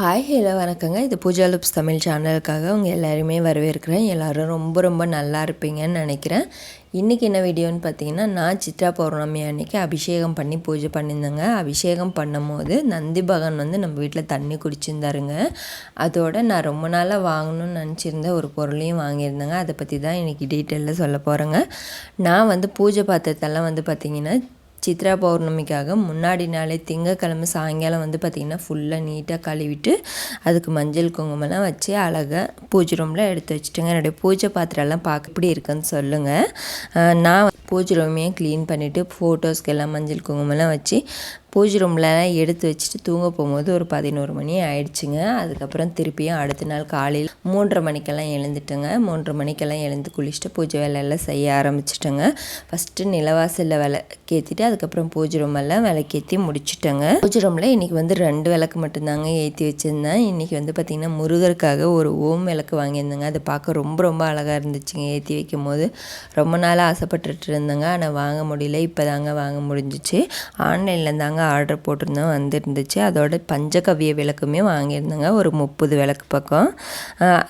Hi hello வணக்கங்க. இது பூஜா லுப்ஸ் தமிழ் சேனலுக்காக உங்கள் எல்லாருமே வரவேற்கிறேன். எல்லோரும் ரொம்ப ரொம்ப நல்லா இருப்பீங்கன்னு நினைக்கிறேன். இன்றைக்கி என்ன வீடியோன்னு பார்த்தீங்கன்னா நான் சித்ரா பௌர்ணமி அன்னைக்கு அபிஷேகம் பண்ணி பூஜை பண்ணியிருந்தேங்க. அபிஷேகம் பண்ணும்போது நந்தி பகவான் வந்து நம்ம வீட்டில் தண்ணி குடிச்சிருந்தாருங்க. அதோட நான் ரொம்ப நாளாக வாங்கணும்னு நினச்சிருந்த ஒரு பொருளையும் வாங்கியிருந்தேங்க. அதை பற்றி தான் இன்றைக்கி டீட்டெயிலில் சொல்ல போகிறேங்க நான் வந்து பூஜை பாத்திரத்தெல்லாம் வந்து பார்த்திங்கன்னா சித்ரா பௌர்ணமிக்காக முன்னாடி நாளே திங்கக்கிழமை சாயங்காலம் வந்து பார்த்திங்கன்னா ஃபுல்லாக நீட்டாக கழுவிட்டு அதுக்கு மஞ்சள் குங்குமம்லாம் வச்சு அழகாக பூஜை ரூமில் எடுத்து வச்சுட்டுங்க. என்னுடைய பூஜை பாத்திரம்லாம் பார்க்க எப்படி இருக்குன்னு சொல்லுங்கள் நான் பூஜை ரூமையும் க்ளீன் பண்ணிவிட்டு ஃபோட்டோஸ்க்கு எல்லாம் மஞ்சள் குங்குமம்லாம் வச்சு பூஜை ரூம்லலாம் எடுத்து வச்சுட்டு தூங்க போகும்போது ஒரு பதினோரு மணி ஆயிடுச்சுங்க. அதுக்கப்புறம் திருப்பியும் அடுத்த நாள் காலையில் மூன்றரை மணிக்கெல்லாம் எழுந்துட்டேங்க. மூன்றரை மணிக்கெல்லாம் எழுந்து குளிச்சுட்டு பூஜை வேலையெல்லாம் செய்ய ஆரம்பிச்சிட்டேங்க. ஃபஸ்ட்டு நிலவாசலில் விளக்கேற்றிட்டு அதுக்கப்புறம் பூஜை ரூமெல்லாம் விளக்கேற்றி முடிச்சுட்டேங்க. பூஜை ரூமில் இன்றைக்கி வந்து ரெண்டு விளக்கு மட்டும்தாங்க ஏற்றி வச்சுருந்தேன். இன்றைக்கி வந்து பார்த்திங்கன்னா முருகருக்காக ஒரு ஓம் விளக்கு வாங்கியிருந்தேங்க. அது பார்க்க ரொம்ப ரொம்ப அழகாக இருந்துச்சுங்க ஏற்றி வைக்கும் போது ரொம்ப நாளாக ஆசைப்பட்டுட்டு இருந்தேங்க. ஆனால் வாங்க முடியல. இப்போ தாங்க வாங்க முடிஞ்சிச்சு. ஆன்லைனில் தாங்க ஆர்டர் போட்டிருந்தோம் வந்துருந்துச்சு. அதோட பஞ்சகவிய விளக்குமே வாங்கியிருந்தேங்க. ஒரு முப்பது விளக்கு பக்கம்.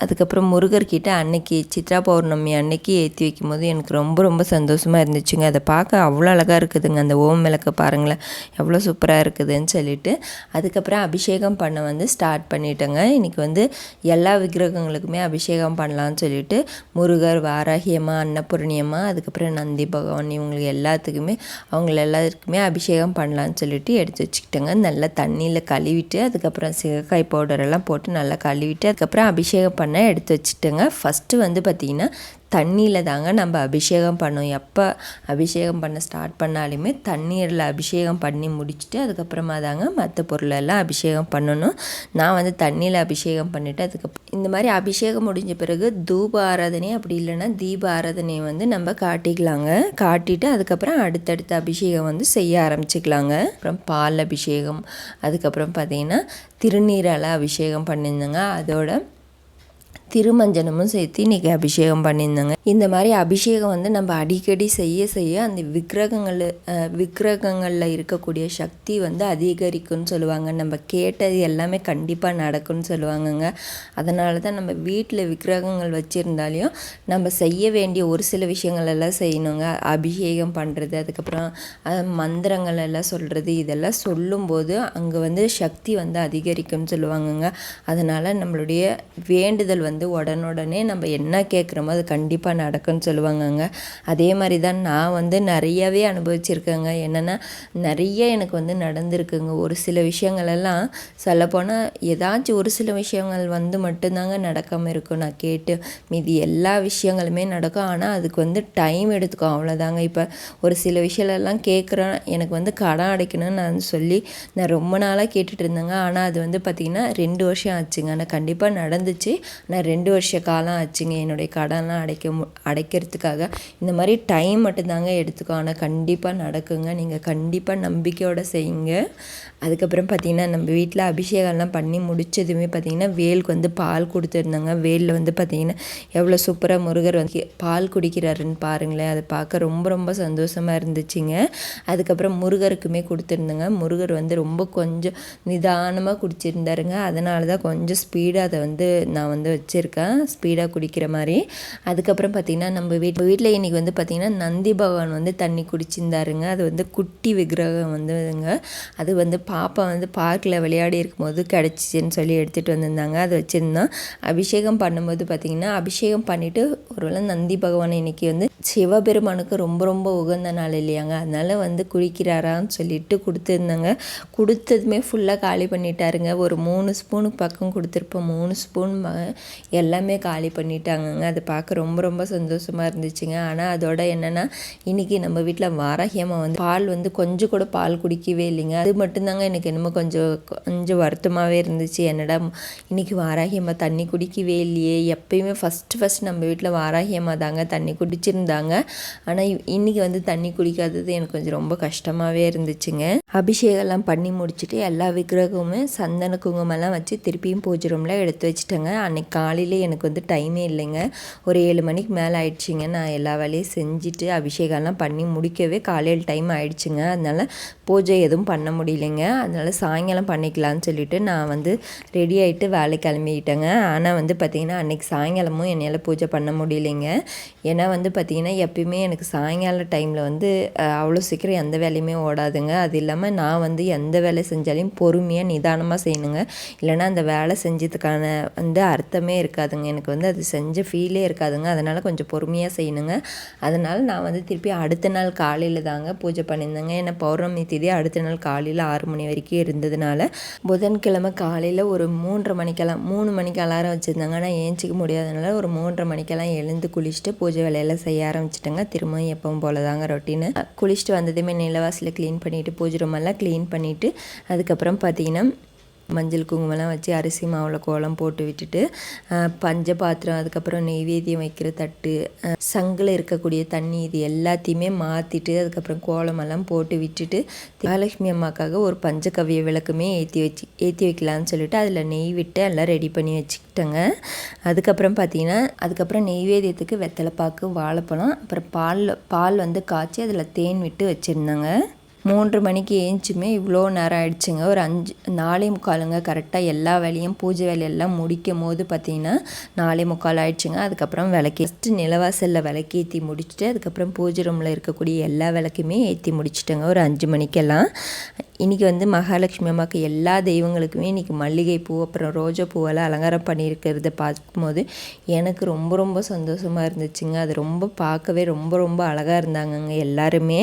அதுக்கப்புறம் முருகர்கிட்ட அன்னைக்கு சித்ரா பௌர்ணமி அன்னைக்கு ஏற்றி வைக்கும் போது எனக்கு ரொம்ப ரொம்ப சந்தோஷமாக இருந்துச்சுங்க. அதை பார்க்க அவ்வளோ அழகாக இருக்குதுங்க. அந்த ஓம் விளக்கை பாருங்களேன். எவ்வளோ சூப்பராக இருக்குதுன்னு சொல்லிட்டு. அதுக்கப்புறம் அபிஷேகம் பண்ண வந்து ஸ்டார்ட் பண்ணிட்டேங்க. இன்றைக்கி வந்து எல்லா விக்கிரகங்களுக்குமே அபிஷேகம் பண்ணலான்னு சொல்லிட்டு முருகர் வாராகியம்மா அன்னபூர்ணியம்மா அதுக்கப்புறம் நந்தி பகவான் இவங்களுக்கு எல்லாத்துக்குமே அவங்கள எல்லாருக்குமே அபிஷேகம் பண்ணலான்னு சொல்லிட்டு சொல்லிட்டு எடுத்து வச்சுக்கிட்டேங்க. நல்லா தண்ணியில் கழுவிட்டு அதுக்கப்புறம் சிகக்காய் பவுடரெல்லாம் போட்டு நல்லா கழுவிட்டு அதுக்கப்புறம் அபிஷேகம் பண்ண எடுத்து வச்சுட்டேங்க ஃபஸ்ட்டு வந்து பார்த்திங்கன்னா தண்ணியில் தாங்க நம்ம அபிஷேகம் பண்ணோம். எப்போ அபிஷேகம் பண்ண ஸ்டார்ட் பண்ணாலுமே தண்ணீரில் அபிஷேகம் பண்ணி முடிச்சுட்டு அதுக்கப்புறமா தாங்க மற்ற பொருளெல்லாம் அபிஷேகம் பண்ணணும். நான் வந்து தண்ணியில் அபிஷேகம் பண்ணிவிட்டு அதுக்கப்புறம் இந்த மாதிரி அபிஷேகம் முடிஞ்ச பிறகு தூப ஆராதனை அப்படி இல்லைன்னா தீப ஆராதனையை வந்து நம்ம காட்டிக்கலாங்க. காட்டிட்டு அதுக்கப்புறம் அடுத்தடுத்த அபிஷேகம் வந்து செய்ய ஆரம்பிச்சுக்கலாங்க. அப்புறம் பால் அபிஷேகம் அதுக்கப்புறம் பார்த்திங்கன்னா திருநீரால் அபிஷேகம் பண்ணியிருந்தேங்க. அதோட திருமஞ்சனமும் சேர்த்து இன்றைக்கி அபிஷேகம் பண்ணியிருந்தாங்க. இந்த மாதிரி அபிஷேகம் வந்து நம்ம அடிக்கடி செய்ய செய்ய அந்த விக்கிரகங்கள் விக்கிரகங்களில் இருக்கக்கூடிய சக்தி வந்து அதிகரிக்கும்னு சொல்லுவாங்க. நம்ம கேட்டது எல்லாமே கண்டிப்பாக நடக்கும்னு சொல்லுவாங்கங்க. அதனால தான் நம்ம வீட்டில் விக்கிரகங்கள் வச்சுருந்தாலையும் நம்ம செய்ய வேண்டிய ஒரு சில விஷயங்கள் எல்லாம் செய்யணுங்க. அபிஷேகம் பண்ணுறது அதுக்கப்புறம் மந்திரங்கள் எல்லாம் சொல்கிறது இதெல்லாம் சொல்லும்போது அங்கே வந்து சக்தி வந்து அதிகரிக்கும்னு சொல்லுவாங்கங்க. அதனால் நம்மளுடைய வேண்டுதல் வந்து வந்து உடனுடனே நம்ம என்ன கேட்குறோமோ அது கண்டிப்பாக நடக்கும்னு சொல்லுவாங்கங்க. அதே மாதிரி தான் நான் வந்து நிறையவே அனுபவிச்சிருக்கேங்க. என்னென்னா நிறைய எனக்கு வந்து நடந்திருக்குங்க. ஒரு சில விஷயங்களெல்லாம் சொல்லப்போனால் ஏதாச்சும் ஒரு சில விஷயங்கள் வந்து மட்டும்தாங்க நடக்காமல் இருக்கும். நான் கேட்டு மீதி எல்லா விஷயங்களுமே நடக்கும். ஆனால் அதுக்கு வந்து டைம் எடுத்துக்கும். அவ்வளோதாங்க இப்போ ஒரு சில விஷயம்லாம் கேட்குறேன். எனக்கு வந்து கடன் அடைக்கணும்னு நான் சொல்லி நான் ரொம்ப நாளாக கேட்டுட்டு இருந்தேங்க. ஆனால் அது வந்து பார்த்திங்கன்னா ரெண்டு வருஷம் ஆச்சுங்க. ஆனால் கண்டிப்பாக நடந்துச்சு. நான் ரெண்டு வருஷ காலம் ஆச்சுங்க. என்னுடைய கடன்லாம் அடைக்க மு அடைக்கிறதுக்காக. இந்த மாதிரி டைம் மட்டும்தாங்க எடுத்துக்கும் ஆனால் கண்டிப்பாக நடக்குங்க. நீங்கள் கண்டிப்பாக நம்பிக்கையோடு செய்யுங்க. அதுக்கப்புறம் பார்த்திங்கன்னா நம்ம வீட்டில் அபிஷேகம்லாம் பண்ணி முடிச்சதுமே பார்த்திங்கன்னா வேலுக்கு வந்து பால் கொடுத்துருந்தாங்க. வேலில் வந்து பார்த்திங்கன்னா எவ்வளோ சூப்பராக முருகர் வந்து பால் குடிக்கிறாருன்னு பாருங்களேன். அதை பார்க்க ரொம்ப ரொம்ப சந்தோஷமாக இருந்துச்சுங்க. அதுக்கப்புறம் முருகருக்குமே கொடுத்துருந்தேங்க. முருகர் வந்து ரொம்ப கொஞ்சம் நிதானமாக குடிச்சிருந்தாருங்க. அதனால தான் கொஞ்சம் ஸ்பீடாக அதை வந்து நான் வந்து வச்சுருக்கேன் ஸ்பீடாக குடிக்கிற மாதிரி. அதுக்கப்புறம் பார்த்திங்கன்னா நம்ம வீட் வீட்டில் இன்றைக்கி வந்து பார்த்திங்கன்னா நந்தி பகவான் வந்து தண்ணி குடிச்சிருந்தாருங்க. அது வந்து குட்டி விக்கிரகம் வந்துங்க அது வந்து பாப்பா வந்து பார்க்கில் விளையாடி இருக்கும்போது கிடச்சிச்சின்னு சொல்லி எடுத்துகிட்டு வந்திருந்தாங்க. அதை வச்சுருந்தோம். அபிஷேகம் பண்ணும்போது பார்த்திங்கன்னா அபிஷேகம் பண்ணிவிட்டு ஒருவேளை நந்தி பகவான் இன்றைக்கி வந்து சிவபெருமானுக்கு ரொம்ப ரொம்ப உகந்த நாள் இல்லையாங்க. அதனால் வந்து குளிக்கிறாரான்னு சொல்லிட்டு கொடுத்துருந்தாங்க. கொடுத்ததுமே ஃபுல்லாக காலி பண்ணிட்டாருங்க. ஒரு மூணு ஸ்பூனுக்கு பக்கம் கொடுத்துருப்போம். மூணு ஸ்பூன் எல்லாமே காலி பண்ணிட்டாங்கங்க. அதை பார்க்க ரொம்ப ரொம்ப சந்தோஷமாக இருந்துச்சுங்க. ஆனால் அதோட என்னென்னா இன்றைக்கி நம்ம வீட்டில் வாராகியமாக வந்து பால் வந்து கொஞ்சம் கூட பால் குடிக்கவே இல்லைங்க. அது மட்டும்தாங்க எனக்கு என்னமோ கொஞ்சம் கொஞ்சம் வருத்தமாகவே இருந்துச்சு. என்னடா இன்றைக்கி வாராகி அம்மா தண்ணி குடிக்கவே இல்லையே. எப்பயுமே ஃபஸ்ட்டு ஃபஸ்ட் நம்ம வீட்டில் வாராகி அம்மா தாங்க தண்ணி குடிச்சிருந்து தாங்க ஆனால் இன்றைக்கி வந்து தண்ணி குடிக்காதது எனக்கு கொஞ்சம் ரொம்ப கஷ்டமாகவே இருந்துச்சுங்க. அபிஷேகம்லாம் பண்ணி முடிச்சுட்டு எல்லா விக்கிரகமும் சந்தன குங்குமம்லாம் வச்சு திருப்பியும் பூஜை ரூமில் எடுத்து வச்சுட்டேங்க. அன்றைக்கி காலையில் எனக்கு வந்து டைமே இல்லைங்க. ஒரு ஏழு மணிக்கு மேலே ஆயிடுச்சுங்க. நான் எல்லா வேலையும் செஞ்சுட்டு அபிஷேகம்லாம் பண்ணி முடிக்கவே காலையில் டைம் ஆயிடுச்சுங்க. அதனால் பூஜை எதுவும் பண்ண முடியலைங்க. அதனால் சாயங்காலம் பண்ணிக்கலாம்னு சொல்லிட்டு நான் வந்து ரெடி ஆகிட்டு வேலை கிளம்பிக்கிட்டேங்க ஆனால் வந்து பார்த்திங்கன்னா அன்றைக்கி சாயங்காலமும் என்னால் பூஜை பண்ண முடியலைங்க. ஏன்னா வந்து பார்த்திங்கன்னா எப்பயுமே எனக்கு சாயங்கால டைமில் வந்து அவ்வளோ சீக்கிரம் எந்த வேலையுமே ஓடாதுங்க. அது இல்லாமல் நான் வந்து எந்த வேலை செஞ்சாலையும் பொறுமையாக நிதானமாக செய்யணுங்க. இல்லைனா அந்த வேலை செஞ்சதுக்கான வந்து அர்த்தமே இருக்காதுங்க. எனக்கு வந்து அது செஞ்ச ஃபீலே இருக்காதுங்க. அதனால் கொஞ்சம் பொறுமையாக செய்யணுங்க. அதனால் நான் வந்து திருப்பி அடுத்த நாள் காலையில் தாங்க பூஜை பண்ணியிருந்தேங்க. ஏன்னா பௌர்ணமி தேதி அடுத்த நாள் காலையில் ஆறு மணி வரைக்கும் இருந்ததுனால புதன்கிழமை காலையில் ஒரு மூன்றரை மணிக்கெல்லாம் மூணு மணிக்கு அலாரம் வச்சுருந்தாங்க. ஆனால் ஏஞ்சிக்க முடியாதனால ஒரு மூன்றரை மணிக்கெல்லாம் எழுந்து குளிச்சுட்டு பூஜை வேலையெல்லாம் செய்ய ஆரம்பிச்சிட்டேங்க. திரும்பவும் எப்பவும் போல தாங்க ரொட்டீனு. குளிச்சுட்டு வந்ததுமே நிலவாசலில் க்ளீன் பண்ணிவிட்டு பூஜை ரூமெல்லாம் க்ளீன் பண்ணிவிட்டு அதுக்கப்புறம் பார்த்தீங்கன்னா மஞ்சள் குங்குமம்லாம் வச்சு அரிசி மாவில் கோலம் போட்டு விட்டுட்டு பஞ்ச பாத்திரம் அதுக்கப்புறம் நெய்வேத்தியம் வைக்கிற தட்டு சங்கில் இருக்கக்கூடிய தண்ணி இது எல்லாத்தையுமே மாற்றிட்டு அதுக்கப்புறம் கோலமெல்லாம் போட்டு விட்டுட்டு மகாலட்சுமி அம்மாக்காக ஒரு பஞ்சகவிய விளக்குமே ஏற்றி வச்சு ஏற்றி வைக்கலான்னு சொல்லிட்டு அதில் நெய் விட்டு எல்லாம் ரெடி பண்ணி வச்சுக்கிட்டேங்க. அதுக்கப்புறம் பார்த்தீங்கன்னா அதுக்கப்புறம் நெய்வேத்தியத்துக்கு வெத்தலைப்பாக்கு வாழைப்பழம் அப்புறம் பால் பால் வந்து காய்ச்சி அதில் தேன் விட்டு வச்சுருந்தாங்க. மூன்று மணிக்கு ஏஞ்சுமே இவ்வளோ நேரம் ஆயிடுச்சுங்க. ஒரு அஞ்சு நாலே முக்காலுங்க. கரெக்டாக எல்லா வேலையும் பூஜை வேலையெல்லாம் முடிக்கும் போது பார்த்திங்கன்னா நாலே முக்கால் ஆயிடுச்சுங்க. அதுக்கப்புறம் விளக்கி ஃபஸ்ட்டு நிலவாசலில் விளக்கேற்றி முடிச்சுட்டு அதுக்கப்புறம் பூஜை ரூமில் இருக்கக்கூடிய எல்லா விளக்குமே ஏற்றி முடிச்சிட்டேங்க. ஒரு அஞ்சு மணிக்கெல்லாம். இன்றைக்கி வந்து மகாலட்சுமி அம்மாவுக்கு எல்லா தெய்வங்களுக்குமே இன்றைக்கி மல்லிகை பூ அப்புறம் ரோஜா பூவெல்லாம் அலங்காரம் பண்ணியிருக்கிறத பார்க்கும்போது எனக்கு ரொம்ப ரொம்ப சந்தோஷமாக இருந்துச்சுங்க. அது ரொம்ப பார்க்கவே ரொம்ப ரொம்ப அழகாக இருந்தாங்கங்க எல்லாருமே.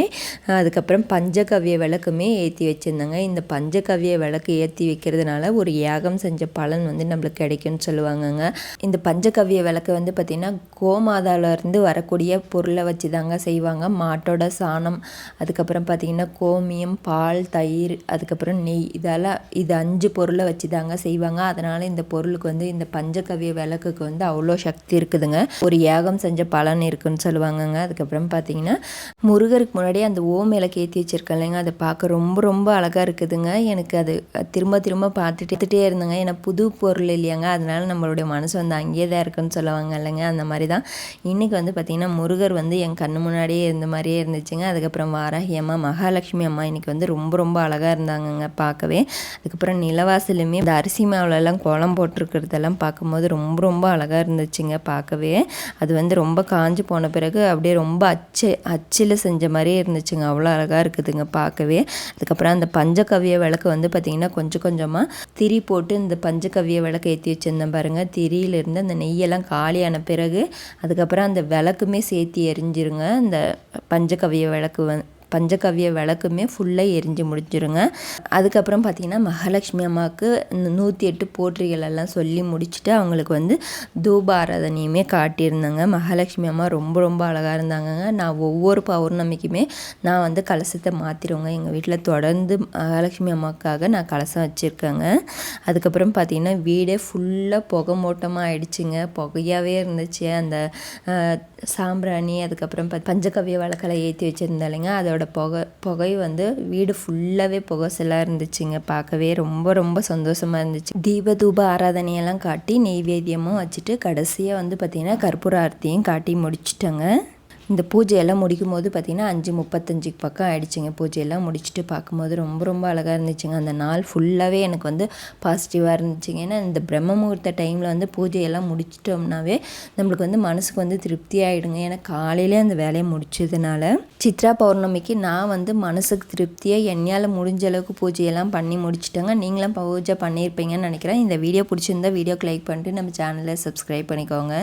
அதுக்கப்புறம் பஞ்சகவ்ய விளக்குமே ஏற்றி வச்சுருந்தாங்க. இந்த பஞ்சகவ்ய விளக்கு ஏற்றி வைக்கிறதுனால ஒரு யாகம் செஞ்ச பலன் வந்து நம்மளுக்கு கிடைக்கும்னு சொல்லுவாங்கங்க. இந்த பஞ்சகவ்ய விளக்கு வந்து பார்த்திங்கன்னா கோமாதாவிலேருந்து வரக்கூடிய பொருளை வச்சு தாங்க செய்வாங்க. மாட்டோட சாணம் அதுக்கப்புறம் பார்த்திங்கன்னா கோமியம் பால் தயிர் தயிர் அதுக்கப்புறம் நெய். இதெல்லாம் இது அஞ்சு பொருளை வச்சு தாங்க செய்வாங்க. அதனால் இந்த பொருளுக்கு வந்து இந்த பஞ்சகவிய விளக்குக்கு வந்து அவ்வளோ சக்தி இருக்குதுங்க. ஒரு யாகம் செஞ்ச பலன் இருக்குன்னு சொல்லுவாங்கங்க. அதுக்கப்புறம் பார்த்தீங்கன்னா முருகருக்கு முன்னாடி அந்த ஓம் விளக்கு ஏற்றி வச்சுருக்கேன் இல்லைங்க. அதை பார்க்க ரொம்ப ரொம்ப அழகாக இருக்குதுங்க. எனக்கு அது திரும்ப திரும்ப பார்த்துட்டே இருந்தேங்க. ஏன்னா புது பொருள் இல்லையாங்க. அதனால் நம்மளுடைய மனசு வந்து அங்கேயே தான் இருக்குன்னு சொல்லுவாங்க இல்லைங்க. அந்த மாதிரி தான். இன்றைக்கி வந்து பார்த்திங்கன்னா முருகர் வந்து என் கண்ணு முன்னாடியே இருந்த மாதிரியே இருந்துச்சுங்க. அதுக்கப்புறம் வாராகி அம்மா மகாலட்சுமி அம்மா இன்றைக்கி வந்து ரொம்ப ரொம்ப அழகாக அழகாக இருந்தாங்கங்க பார்க்கவே. அதுக்கப்புறம் நிலவாசலுமே இந்த அரிசி மாவுலலாம் குளம் போட்டிருக்கிறதெல்லாம் பார்க்கும்போது ரொம்ப ரொம்ப அழகாக இருந்துச்சுங்க பார்க்கவே. அது வந்து ரொம்ப காஞ்சு போன பிறகு அப்படியே ரொம்ப அச்சு அச்சில் செஞ்ச மாதிரியே இருந்துச்சுங்க. அவ்வளோ அழகாக இருக்குதுங்க பார்க்கவே. அதுக்கப்புறம் அந்த பஞ்சகவிய விளக்கு வந்து பார்த்திங்கன்னா கொஞ்சம் கொஞ்சமாக திரி போட்டு இந்த பஞ்சகவிய விளக்கு ஏற்றி வச்சுருந்தேன் பாருங்கள் திரியிலேருந்து அந்த நெய்யெல்லாம் காலியான பிறகு அதுக்கப்புறம் அந்த விளக்குமே சேர்த்து எரிஞ்சிருங்க. இந்த பஞ்சகவிய விளக்கு வந்து பஞ்சகவ்ய விளக்குமே ஃபுல்லாக எரிஞ்சு முடிஞ்சிருங்க. அதுக்கப்புறம் பார்த்திங்கன்னா மகாலட்சுமி அம்மாவுக்கு நூற்றி எட்டு போற்றிகள் எல்லாம் சொல்லி முடிச்சுட்டு அவங்களுக்கு வந்து தூபாராதனையுமே காட்டியிருந்தாங்க. மகாலட்சுமி அம்மா ரொம்ப ரொம்ப அழகாக இருந்தாங்கங்க. நான் ஒவ்வொரு பௌர்ணமிக்குமே நான் வந்து கலசத்தை மாற்றிடுவேங்க எங்கள் வீட்டில் தொடர்ந்து மகாலட்சுமி அம்மாவுக்காக நான் கலசம் வச்சுருக்கேங்க. அதுக்கப்புறம் பார்த்திங்கன்னா வீடே ஃபுல்லாக புகை மூட்டமாக ஆயிடுச்சுங்க. புகையாகவே இருந்துச்சு. அந்த சாம்பிராணி அதுக்கப்புறம் பஞ்சகவ்ய வழக்கலை ஏற்றி வச்சுருந்தேன் அதோட புகை புகை வந்து வீடு ஃபுல்லாகவே புகசலாக இருந்துச்சுங்க. பார்க்கவே ரொம்ப ரொம்ப சந்தோஷமாக இருந்துச்சு. தீப தூப ஆராதனையெல்லாம் காட்டி நெய்வேத்தியமும் வச்சுட்டு கடைசியாக வந்து பார்த்திங்கன்னா கற்பூர ஆர்த்தியும் காட்டி முடிச்சிட்டேங்க. இந்த பூஜையெல்லாம் முடிக்கும் போது பார்த்திங்கன்னா அஞ்சு முப்பத்தஞ்சுக்கு பக்கம் ஆகிடுச்சிங்க பூஜையெல்லாம் முடிச்சுட்டு பார்க்கும்போது ரொம்ப ரொம்ப அழகாக இருந்துச்சுங்க. அந்த நாள் ஃபுல்லாகவே எனக்கு வந்து பாசிட்டிவாக இருந்துச்சுங்க. ஏன்னா இந்த பிரம்ம முகூர்த்த டைமில் வந்து பூஜையெல்லாம் முடிச்சிட்டோம்னாவே நம்மளுக்கு வந்து மனசுக்கு வந்து திருப்தி ஆகிடுங்க ஏன்னா காலையிலே அந்த வேலையை முடிச்சதுனால சித்ரா பௌர்ணமிக்கு நான் வந்து மனசுக்கு திருப்தியாக என்னையால் முடிஞ்ச அளவுக்கு பூஜையெல்லாம் பண்ணி முடிச்சிட்டேங்க. நீங்களும் பூஜை பண்ணியிருப்பீங்கன்னு நினைக்கிறேன். இந்த வீடியோ பிடிச்சிருந்தா வீடியோக்கு லைக் பண்ணிட்டு நம்ம சேனலை சப்ஸ்கிரைப் பண்ணிக்கோங்க.